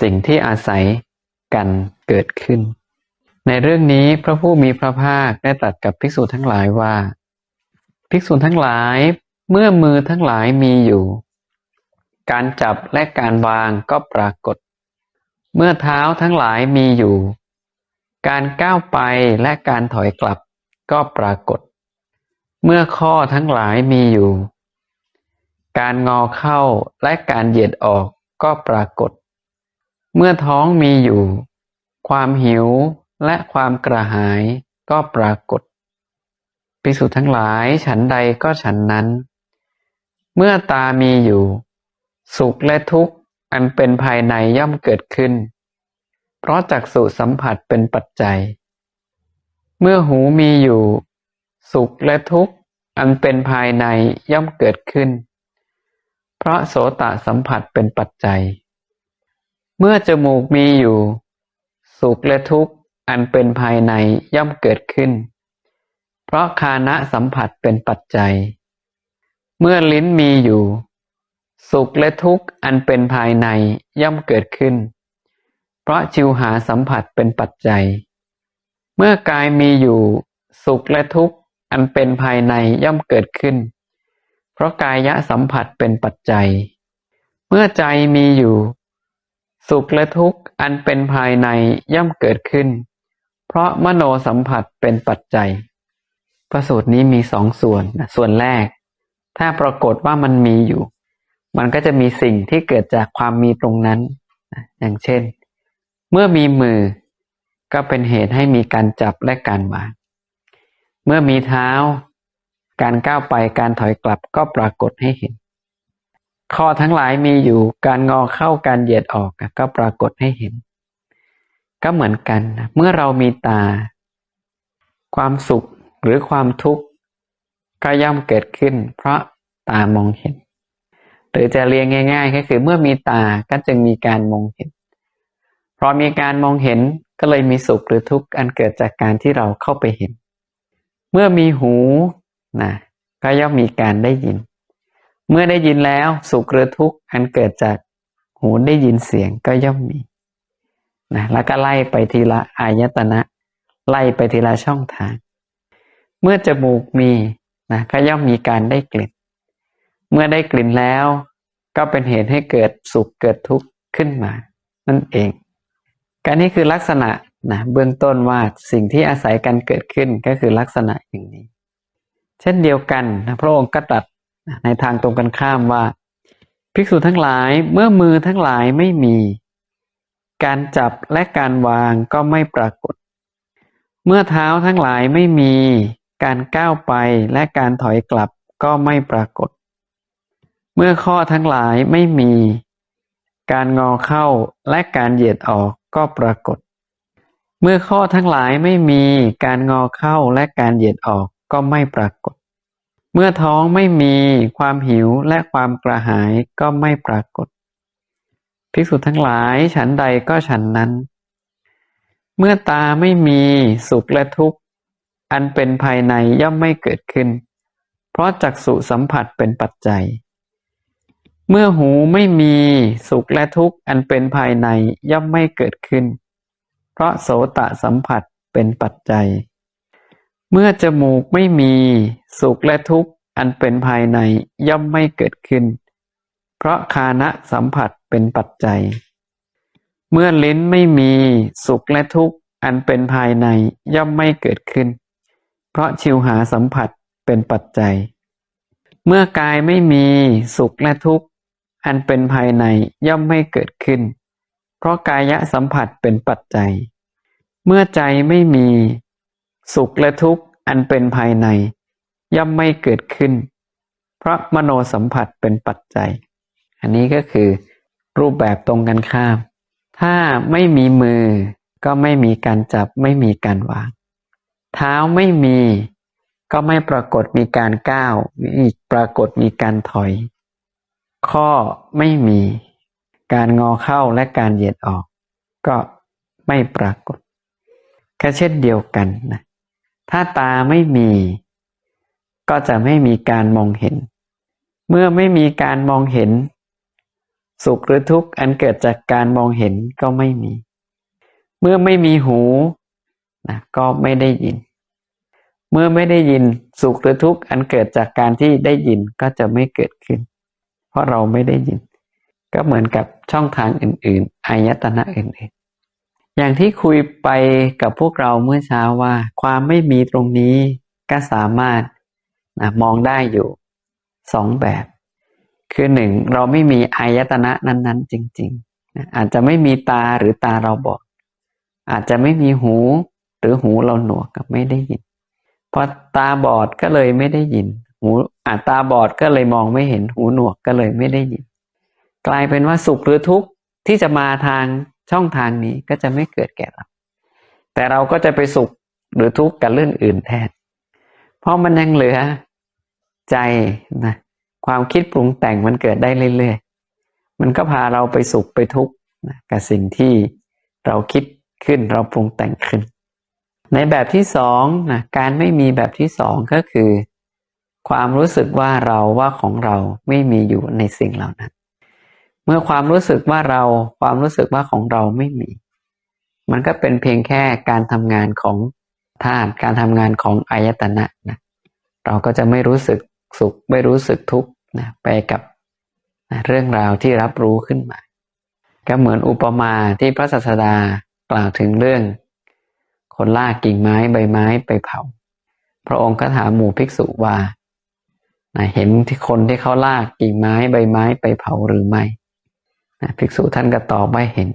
สิ่งที่อาศัยกันเกิดขึ้น ในเรื่องนี้พระผู้มีพระภาคได้ตรัสกับภิกษุทั้งหลายว่า ภิกษุทั้งหลายเมื่อมือทั้งหลายมีอยู่ การจับและการวางก็ปรากฏ เมื่อเท้าทั้งหลายมีอยู่ การก้าวไปและการถอยกลับก็ปรากฏ เมื่อข้อทั้งหลายมีอยู่ การงอเข้าและการเหยียดออกก็ปรากฏ เมื่อท้องมีอยู่ ความหิวและความกระหายก็ปรากฏภิกษุทั้งหลายฉันใดก็ฉันนั้น เมื่อตามีอยู่ สุขและทุกข์อันเป็นภายในย่อมเกิดขึ้น เพราะจักสุสัมผัสเป็นปัจจัย เมื่อหูมีอยู่ สุขและทุกข์อันเป็นภายในย่อมเกิดขึ้น เพราะโสตสัมผัสเป็นปัจจัย เมื่อจมูกมีอยู่ สุขและทุกข์อันเป็นภายในย่อมเกิดขึ้น เพราะคานะสัมผัสเป็นปัจจัย เมื่อลิ้นมีอยู่ สุขและทุกข์อันเป็นภายในย่อมเกิดขึ้น เพราะชิวหาสัมผัสเป็นปัจจัย เมื่อกายมีอยู่ สุขและทุกข์อันเป็นภายในย่อมเกิดขึ้น เพราะกายะสัมผัสเป็นปัจจัย เมื่อใจมีอยู่ สุขและทุกข์อันเป็นภายในย่อมเกิดขึ้น เพราะมโนสัมผัสเป็นปัจจัย พระสูตรนี้มีสองส่วนส่วนแรก ถ้าปรากฏว่ามันมีอยู่ มันก็จะมีสิ่งที่เกิดจากความมีตรงนั้นอย่างเช่น เมื่อมีมือก็เป็นเหตุให้มีการจับและการวางเมื่อมีเท้า การก้าวไปการถอยกลับก็ปรากฏให้เห็น ข้อทั้งหลายมีอยู่การงอเข้าการเหยียดออกก็ปรากฏให้เห็น ก็เหมือนกันนะเมื่อเรามีตา ความสุขหรือความทุกข์ก็ย่อมเกิดขึ้น เพราะตามองเห็น หรือจะเรียงง่าย ๆ ก็คือเมื่อมีตาก็จึงมีการมองเห็นพอมีการมองเห็นก็เลยมีสุขหรือทุกข์อันเกิดจากการที่เราเข้าไปเห็น เมื่อมีหูนะก็ย่อมมีการได้ยิน เมื่อได้ยินแล้วสุขหรือทุกข์อันเกิดจากหูได้ยินเสียงก็ย่อมมีนะแล้วก็ไล่ไปทีละอายตนะ ไล่ไปทีละช่องทาง เมื่อจมูกมีนะก็ย่อมมีการได้กลิ่น เมื่อได้กลิ่นแล้ว ก็เป็นเหตุให้เกิดสุขเกิดทุกข์ขึ้นมา นั่นเองการนี้คือลักษณะนะเบื้องต้นว่าสิ่งที่อาศัยกันเกิดขึ้นก็คือลักษณะอย่างนี้ เช่นเดียวกันนะพระองค์ก็ตรัส ในทางตรงกันข้ามว่า ภิกษุทั้งหลายเมื่อมือทั้งหลายไม่มี การจับและการวางก็ไม่ปรากฏ เมื่อเท้าทั้งหลายไม่มี การก้าวไปและการถอยกลับก็ไม่ปรากฏ เมื่อข้อทั้งหลายไม่มี การงอเข้าและการเหยียดออกก็ปรากฏ เมื่อข้อทั้งหลายไม่มี การงอเข้าและการเหยียดออกก็ไม่ปรากฏ มื่อท้องไม่มีความหิวและความกระหายก็ไม่ปรากฏ ภิกษุทั้งหลายฉันใดก็ฉันนั้น เมื่อตาไม่มีสุขและทุกข์ อันเป็นภายในย่อมไม่เกิดขึ้น เพราะจักสุสัมผัสเป็นปัจจัย เมื่อหูไม่มีสุขและทุกข์ อันเป็นภายในย่อมไม่เกิดขึ้น เพราะโสตสัมผัสเป็นปัจจัย เมื่อจมูกไม่มี สุขและทุกข์อันเป็นภายในย่อมไม่เกิดขึ้น เพราะคานะสัมผัสเป็นปัจจัย เมื่อลิ้นไม่มี สุขและทุกข์อันเป็นภายในย่อมไม่เกิดขึ้น เพราะชิวหาสัมผัสเป็นปัจจัย เมื่อกายไม่มีสุขและทุกข์อันเป็นภายในย่อมไม่เกิดขึ้น เพราะกายะสัมผัสเป็นปัจจัย เมื่อใจไม่มี สุขและทุกข์อันเป็นภายใน ย่อมไม่เกิดขึ้น เพราะมโนสัมผัสเป็นปัจจัย อันนี้ก็คือรูปแบบตรงกันข้าม ถ้าไม่มีมือก็ไม่มีการจับไม่มีการวาง เท้าไม่มีก็ไม่ปรากฏมีการก้าวมีปรากฏมีการถอย ข้อไม่มีการงอเข้าและการเหยียดออก ก็ไม่ปรากฏก็เช่นเดียวกันนะ ถ้าตาไม่มี ก็จะไม่มีการมองเห็น เมื่อไม่มีการมองเห็น สุขหรือทุกข์อันเกิดจากการมองเห็นก็ไม่มี เมื่อไม่มีหูนะก็ไม่ได้ยิน เมื่อไม่ได้ยินสุขหรือทุกข์อันเกิดจากการที่ได้ยินก็จะไม่เกิดขึ้น เพราะเราไม่ได้ยิน ก็เหมือนกับช่องทางอื่น ๆ อายตนะอื่นๆ อย่างที่คุยไปกับพวกเราเมื่อเช้าว่า ความไม่มีตรงนี้ก็สามารถนะมองได้อยู่สองแบบ คือหนึ่งเราไม่มีอายตนะนั้น ๆ จริงๆนะอาจจะไม่มีตาหรือตาเราบอด อาจจะไม่มีหูหรือหูเราหนวกกับไม่ได้ยินพอตาบอดก็เลยไม่ได้ยิน หูอาตาบอดก็เลยมองไม่เห็นหูหนวกก็เลยไม่ได้ยิน กลายเป็นว่าสุขหรือทุกข์ที่จะมาทาง ช่องทางนี้ก็จะไม่เกิดแก่เรา แต่เราก็จะไปสุขหรือทุกข์กับเรื่องอื่นแทน เพราะมันยังเหลือใจนะความคิดปรุงแต่งมันเกิดได้เรื่อยๆ มันก็พาเราไปสุขไปทุกข์นะกับสิ่งที่เราคิดขึ้นเราปรุงแต่งขึ้น ในแบบที่สองนะการไม่มีแบบที่สองก็คือ ความรู้สึกว่าเราว่าของเราไม่มีอยู่ในสิ่งเหล่านั้น เมื่อความรู้สึกว่าเราความรู้สึกว่าของเราไม่มี มันก็เป็นเพียงแค่การทำงานของธาตุการทำงานของอายตนะนะเราก็จะไม่รู้สึกสุขไม่รู้สึกทุกข์นะไปกับนะเรื่องราวที่รับรู้ขึ้นมา ก็เหมือนอุปมาที่พระศาสดากล่าวถึงเรื่อง คนลากกิ่งไม้ใบไม้ไปเผา พระองค์ก็ถามหมู่ภิกษุว่านะเห็นที่คนที่เขาลากกิ่งไม้ใบไม้ไปเผาหรือไม่ นะภิกษุท่านก็ตอบว่าเห็น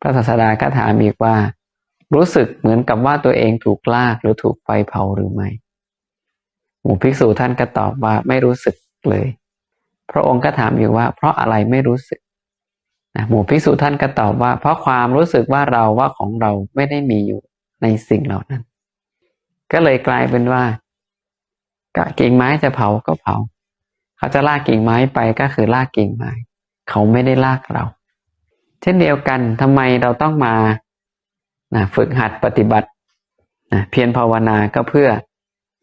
พระศาสดาก็ถามอีกว่า รู้สึกเหมือนกับว่าตัวเองถูกลากหรือถูกไฟเผาหรือไม่หมู่ภิกษุท่านก็ตอบว่าไม่รู้สึกเลย พระองค์ก็ถามอยู่ว่า เพราะอะไรไม่รู้สึกนะหมู่ภิกษุท่านก็ตอบว่า เพราะความรู้สึกว่าเราว่าของเราไม่ได้มีอยู่ในสิ่งเหล่านั้น ก็เลยกลายเป็นว่ากิ่งไม้จะเผาก็เผา เขาจะลากกิ่งไม้ไปก็คือลากกิ่งไม้ เขาไม่ได้ลากเรา เช่นเดียวกันทำไมเราต้องมานะฝึกหัดปฏิบัตินะเพียรภาวนาก็เพื่อ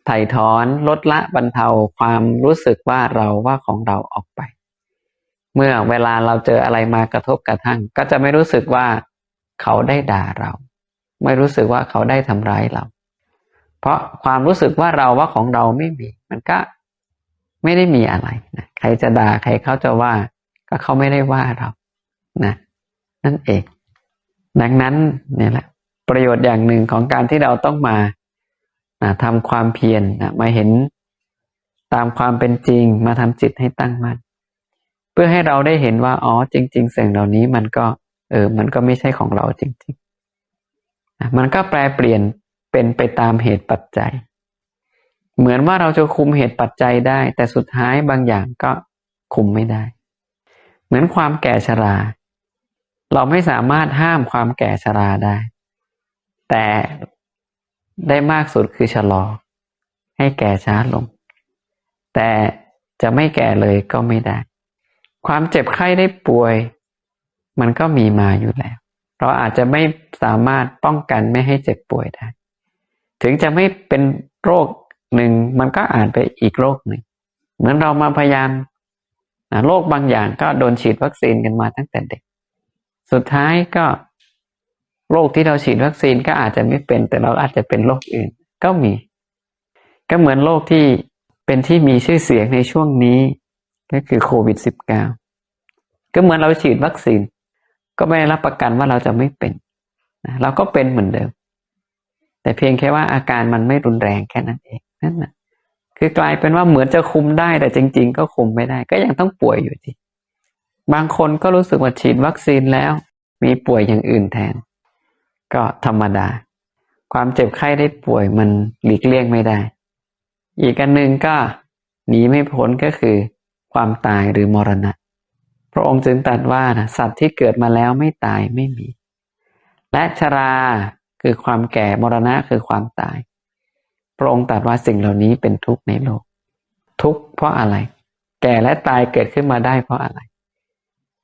ไถ่ถอนลดละบรรเทาความรู้สึกว่าเราว่าของเราออกไป เมื่อเวลาเราเจออะไรมากระทบกระทั่ง ก็จะไม่รู้สึกว่าเขาได้ด่าเรา ไม่รู้สึกว่าเขาได้ทำร้ายเรา เพราะความรู้สึกว่าเราว่าของเราไม่มี มันก็ไม่ได้มีอะไรนะใครจะด่าใครเขาจะว่า ก็เขาไม่ได้ว่าเรานะนั่นเอง ดังนั้นเนี่ยแหละ ประโยชน์อย่างหนึ่งของการที่เราต้องมานะทำความเพียรนะมาเห็นตามความเป็นจริงมาทำจิตให้ตั้งมั่นเพื่อให้เราได้เห็นว่าอ๋อจริง ๆ สิ่งเหล่านี้มันก็ เออ มันก็ไม่ใช่ของเราจริงๆนะมันก็แปลเปลี่ยนเป็นไปตามเหตุปัจจัย เหมือนว่าเราจะคุมเหตุปัจจัยได้ แต่สุดท้ายบางอย่างก็คุมไม่ได้ เหมือนความแก่ชรา เราไม่สามารถห้ามความแก่ชราได้ แต่ได้มากสุดคือชะลอ ให้แก่ช้าลง แต่จะไม่แก่เลยก็ไม่ได้ ความเจ็บไข้ได้ป่วย มันก็มีมาอยู่แล้ว เราอาจจะไม่สามารถป้องกันไม่ให้เจ็บป่วยได้ ถึงจะไม่เป็นโรคหนึ่งมันก็อาจไปอีกโรคหนึ่ง เหมือนเรามาพยายาม โรคบางอย่างก็โดนฉีดวัคซีนกันมาตั้งแต่เด็ก สุดท้ายก็โรคที่เราฉีดวัคซีนก็อาจจะไม่เป็น แต่เราอาจจะเป็นโรคอื่นก็มี ก็เหมือนโรคที่เป็นที่มีชื่อเสียงในช่วงนี้ ก็คือโควิด -19 ก็เหมือนเราฉีดวัคซีน ก็ไม่ได้รับประกันว่าเราจะไม่เป็นนะเราก็เป็นเหมือนเดิม แต่เพียงแค่ว่าอาการมันไม่รุนแรงแค่นั้นเองนั่นนะ คือกลายเป็นว่าเหมือนจะคุมได้แต่จริง ๆ ก็คุมไม่ได้ ก็ยังต้องป่วยอยู่ดีบางคนก็รู้สึกว่าฉีดวัคซีนแล้ว มีป่วยอย่างอื่นแทน ก็ธรรมดา ความเจ็บไข้ได้ป่วยมันหลีกเลี่ยงไม่ได้ อีกอันหนึ่งก็หนีไม่พ้นก็คือ ความตายหรือมรณะ พระองค์จึงตรัสว่านะสัตว์ที่เกิดมาแล้วไม่ตายไม่มี และชราคือความแก่มรณะคือความตาย ระองค์ตรัสว่าสิ่งเหล่านี้เป็นทุกข์ในโลก ทุกข์เพราะอะไร แก่และตายเกิดขึ้นมาได้เพราะอะไร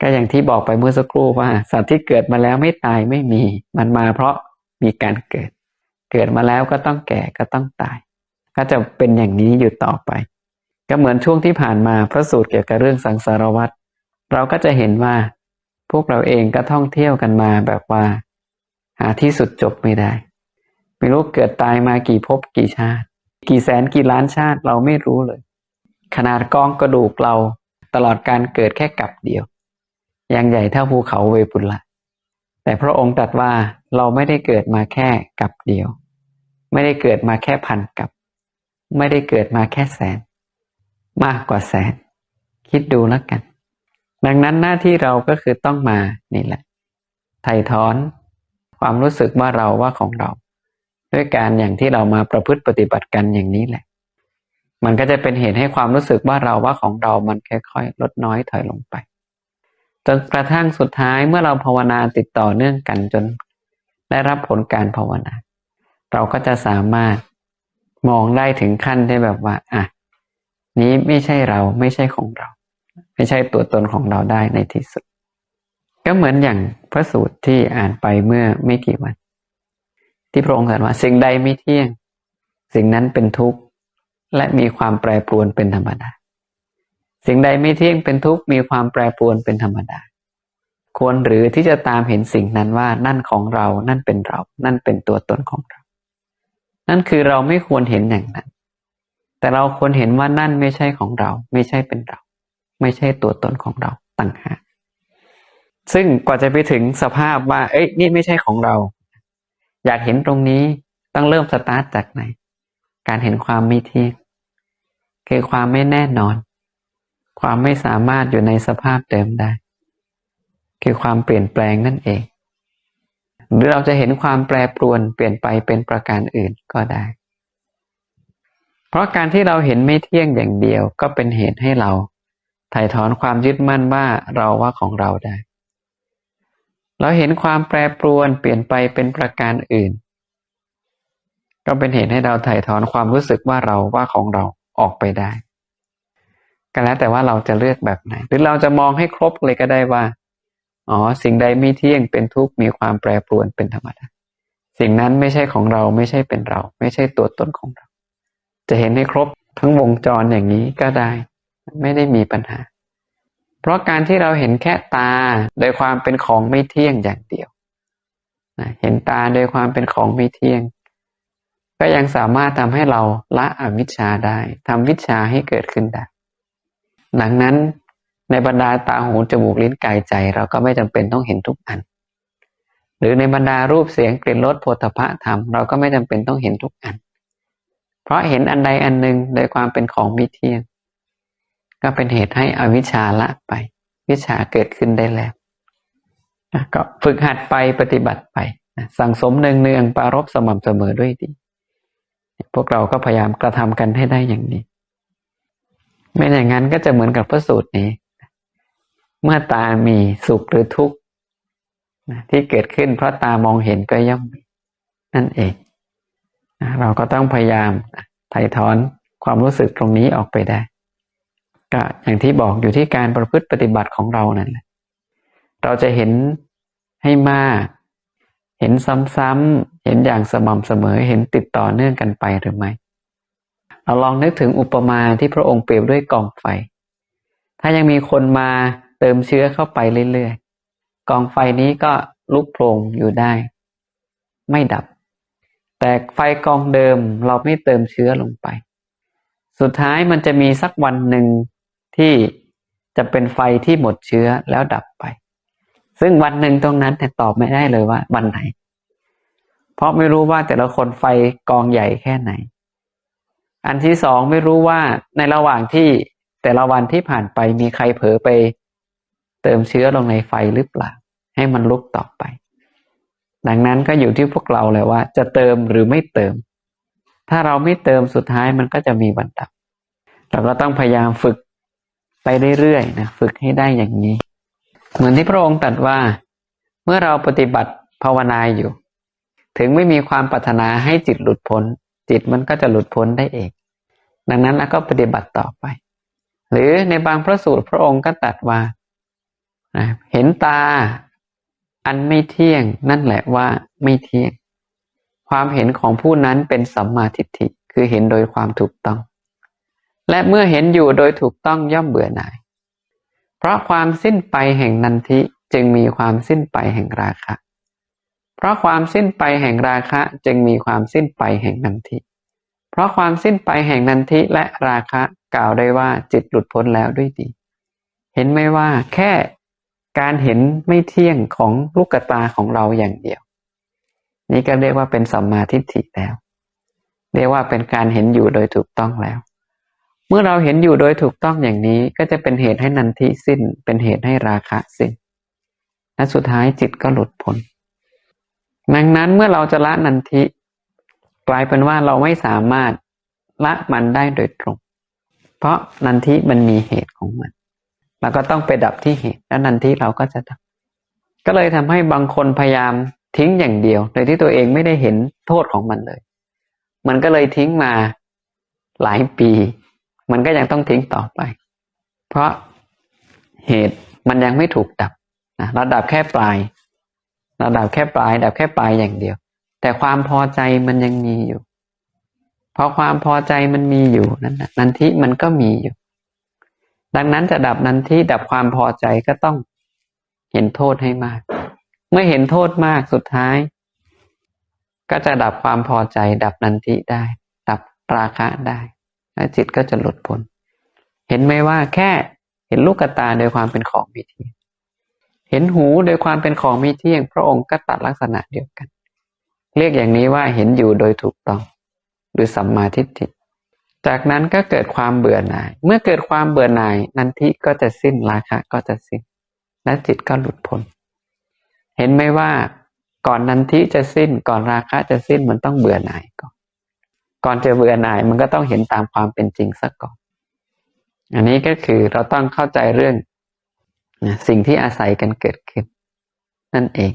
ก็อย่างที่บอกไปเมื่อสักครู่ว่า สัตว์ที่เกิดมาแล้วไม่ตายไม่มี มันมาเพราะมีการเกิด เกิดมาแล้วก็ต้องแก่ก็ต้องตาย ก็จะเป็นอย่างนี้อยู่ต่อไป ก็เหมือนช่วงที่ผ่านมาพระสูตรเกี่ยวกับเรื่องสังสารวัฏเราก็จะเห็นว่า พวกเราเองก็ท่องเที่ยวกันมาแบบว่า หาที่สุดจบไม่ได้ ไม่รู้เกิดตายมากี่ภพกี่ชาติ กี่แสนกี่ล้านชาติเราไม่รู้เลย ขนาดกองกระดูกเราตลอดการเกิดแค่กับเดียว ยังใหญ่เท่าภูเขาเวปุลละแต่พระองค์ตรัสว่าเราไม่ได้เกิดมาแค่กับเดียว ไม่ได้เกิดมาแค่พันกับ ไม่ได้เกิดมาแค่แสน มากกว่าแสน คิดดูแล้วกัน ดังนั้นหน้าที่เราก็คือต้องมานี่แหละไถ่ถอนความรู้สึกว่าเราว่าของเรา ด้วยการอย่างที่เรามาประพฤติปฏิบัติกันอย่างนี้แหละ มันก็จะเป็นเหตุให้ความรู้สึกว่าเราว่าของเรามันค่อยๆลดน้อยถอยลงไป จนกระทั่งสุดท้ายเมื่อเราภาวนาติดต่อเนื่องกันจน ได้รับผลการภาวนา เราก็จะสามารถมองได้ถึงขั้นที่แบบว่าอะนี้ไม่ใช่เราไม่ใช่ของเรา ไม่ใช่ตัวตนของเราได้ในที่สุด ก็เหมือนอย่างพระสูตรที่อ่านไปเมื่อไม่กี่วัน ที่พระองค์ตรัสว่าสิ่งใดไม่เที่ยง สิ่งนั้นเป็นทุกข์และมีความแปรปรวนเป็นธรรมดา สิ่งใดไม่เที่ยงเป็นทุกข์มีความแปรปรวนเป็นธรรมดา ควรหรือที่จะตามเห็นสิ่งนั้นว่านั่นของเรา นั่นเป็นเรา นั่นเป็นตัวตนของเรา นั่นคือเราไม่ควรเห็นอย่างนั้น แต่เราควรเห็นว่านั่นไม่ใช่ของเรา ไม่ใช่เป็นเรา ไม่ใช่ตัวตนของเราต่างหากซึ่งกว่าจะไปถึงสภาพว่า เอ้ย นี่ไม่ใช่ของเรา อยากเห็นตรงนี้ต้องเริ่มสตาร์ทจากไหน การเห็นความไม่เที่ยงคือความไม่แน่นอน ความไม่สามารถอยู่ในสภาพเดิมได้ คือความเปลี่ยนแปลงนั่นเอง หรือเราจะเห็นความแปรปรวนเปลี่ยนไปเป็นประการอื่นก็ได้ เพราะการที่เราเห็นไม่เที่ยงอย่างเดียวก็เป็นเหตุให้เราถ่ายถอนความยึดมั่นว่าเราว่าของเราได้ เราเห็นความแปรปรวนเปลี่ยนไปเป็นประการอื่น ก็เป็นเหตุให้เราถ่ายถอนความรู้สึกว่าเราว่าของเราออกไปได้ก็แล้วแต่ว่าเราจะเลือกแบบไหน หรือเราจะมองให้ครบเลยก็ได้ว่า อ๋อ สิ่งใดไม่เที่ยงเป็นทุกข์มีความแปรปรวนเป็นธรรมดา สิ่งนั้นไม่ใช่ของเราไม่ใช่เป็นเรา ไม่ใช่ตัวตนของเรา จะเห็นให้ครบทั้งวงจรอย่างนี้ก็ได้ ไม่ได้มีปัญหา ราะการที่เราเห็นแค่ตาโดยความเป็นของไม่เที่ยงอย่างเดียวนะเห็นตาโดยความเป็นของไม่เที่ยง ก็ยังสามารถทำให้เราละอวิชชาได้ทำวิชาให้เกิดขึ้นได้ดังนั้นในบรรดาตาหูจมูกลิ้นกายใจ เราก็ไม่จำเป็นต้องเห็นทุกอัน หรือในบรรดารูปเสียงกลิ่นรสโผฏฐะธรรมเราก็ไม่จำเป็นต้องเห็นทุกอัน เพราะเห็นอันใดอันหนึ่งโดยความเป็นของมิเที่ยง ก็เป็นเหตุให้อวิชชาละไป วิชาเกิดขึ้นได้แล้วก็ฝึกหัดไปปฏิบัติไปสั่งสมเนืองเนืองปารบสม่ำเสมอด้วยดี พวกเราก็พยายามกระทำกันให้ได้อย่างนี้ ไม่อย่างนั้นก็จะเหมือนกับพระสูตรนี้ เมื่อตามีสุขหรือทุกข์ที่เกิดขึ้นเพราะตามองเห็นก็ย่อมนั่นเองเราก็ต้องพยายามถ่ถอนความรู้สึกตรงนี้ออกไปได้ ก็อย่างที่บอกอยู่ที่การประพฤติปฏิบัติของเรานั่นแหละเราจะเห็นให้มากเห็นซ้ำๆเห็นอย่างสม่ำเสมอเห็นติดต่อเนื่องกันไปหรือไม่เราลองนึกถึงอุปมาที่พระองค์เปรียบด้วยกองไฟ ถ้ายังมีคนมาเติมเชื้อเข้าไปเรื่อยๆกองไฟนี้ก็ลุกโผล่อยู่ได้ ไม่ดับ แต่ไฟกองเดิมเราไม่เติมเชื้อลงไป สุดท้ายมันจะมีสักวันหนึ่ง ที่จะเป็นไฟที่หมดเชื้อแล้วดับไป ซึ่งวันหนึ่งตรงนั้นแต่ตอบไม่ได้เลยว่าวันไหน เพราะไม่รู้ว่าแต่ละคนไฟกองใหญ่แค่ไหน อันที่สองไม่รู้ว่าในระหว่างที่แต่ละวันที่ผ่านไปมีใครเผลอไป เติมเชื้อลงในไฟหรือเปล่า ให้มันลุกต่อไป ดังนั้นก็อยู่ที่พวกเราเลยว่า จะเติมหรือไม่เติม ถ้าเราไม่เติมสุดท้ายมันก็จะมีวันดับ เราก็ต้องพยายามฝึก ไปเรื่อยๆนะฝึกให้ได้อย่างนี้ เหมือนที่พระองค์ตรัสว่า เมื่อเราปฏิบัติภาวนาอยู่ ถึงไม่มีความปรารถนาให้จิตหลุดพ้น จิตมันก็จะหลุดพ้นได้เอง ดังนั้นแล้วก็ปฏิบัติต่อไป หรือในบางพระสูตรพระองค์ก็ตัดว่าเห็นตาอันไม่เที่ยงนั่นแหละว่าไม่เที่ยง ความเห็นของผู้นั้นเป็นสัมมาทิฏฐิคือเห็นโดยความถูกต้อง และเมื่อเห็นอยู่โดยถูกต้องย่อมเบื่อหน่าย เพราะความสิ้นไปแห่งนันทิจึงมีความสิ้นไปแห่งราคะ เพราะความสิ้นไปแห่งราคะจึงมีความสิ้นไปแห่งนันทิ เพราะความสิ้นไปแห่งนันทิและราคะกล่าวได้ว่าจิตหลุดพ้นแล้วด้วยดี เห็นไหมว่าแค่การเห็นไม่เที่ยงของลูกตาของเราอย่างเดียว นี่ก็เรียกว่าเป็นสัมมาทิฏฐิแล้ว เรียกว่าเป็นการเห็นอยู่โดยถูกต้องแล้ว เมื่อเราเห็นอยู่โดยถูกต้องอย่างนี้ก็จะเป็นเหตุให้นันทิสิ้น เป็นเหตุให้ราคะสิ้น และสุดท้ายจิตก็หลุดพ้นดังนั้นเมื่อเราจะละนันทิ กลายเป็นว่าเราไม่สามารถละมันได้โดยตรง เพราะนันทิมันมีเหตุของมันเราก็ต้องไปดับที่เหตุแล้วนันทิเราก็จะดับ ก็เลยทำให้บางคนพยายามทิ้งอย่างเดียว โดยที่ตัวเองไม่ได้เห็นโทษของมันเลย มันก็เลยทิ้งมาหลายปี มันก็ยังต้องทิ้งต่อไป เพราะเหตุมันยังไม่ถูกดับนะเราดับแค่ปลาย เราดับแค่ปลาย ดับแค่ปลายอย่างเดียว แต่ความพอใจมันยังมีอยู่ เพราะความพอใจมันมีอยู่นั้นนะนันทิมันก็มีอยู่ ดังนั้นจะดับนันทิดับความพอใจก็ต้องเห็นโทษให้มาก เมื่อเห็นโทษมากสุดท้าย ก็จะดับความพอใจ ดับนันทิได้ ดับราคะได้ และจิตก็จะหลุดพ้น เห็นไหมว่าแค่เห็นลูกตาโดยความเป็นของมีเที่ยงเห็นหูโดยความเป็นของมีเที่ยง พระองค์ก็ตัดลักษณะเดียวกัน เรียกอย่างนี้ว่าเห็นอยู่โดยถูกต้อง หรือสัมมาทิฏฐิ จากนั้นก็เกิดความเบื่อหน่าย เมื่อเกิดความเบื่อหน่าย นันทิก็จะสิ้นราคะก็จะสิ้น และจิตก็หลุดพ้น เห็นไหมว่าก่อนนันทิจะสิ้นก่อนราคะจะสิ้นมันต้องเบื่อหน่ายก่อน ก่อนจะเบื่อหน่ายมันก็ต้องเห็นตามความเป็นจริงซะก่อน อันนี้ก็คือเราต้องเข้าใจเรื่องสิ่งที่อาศัยกันเกิดขึ้น นั่นเอง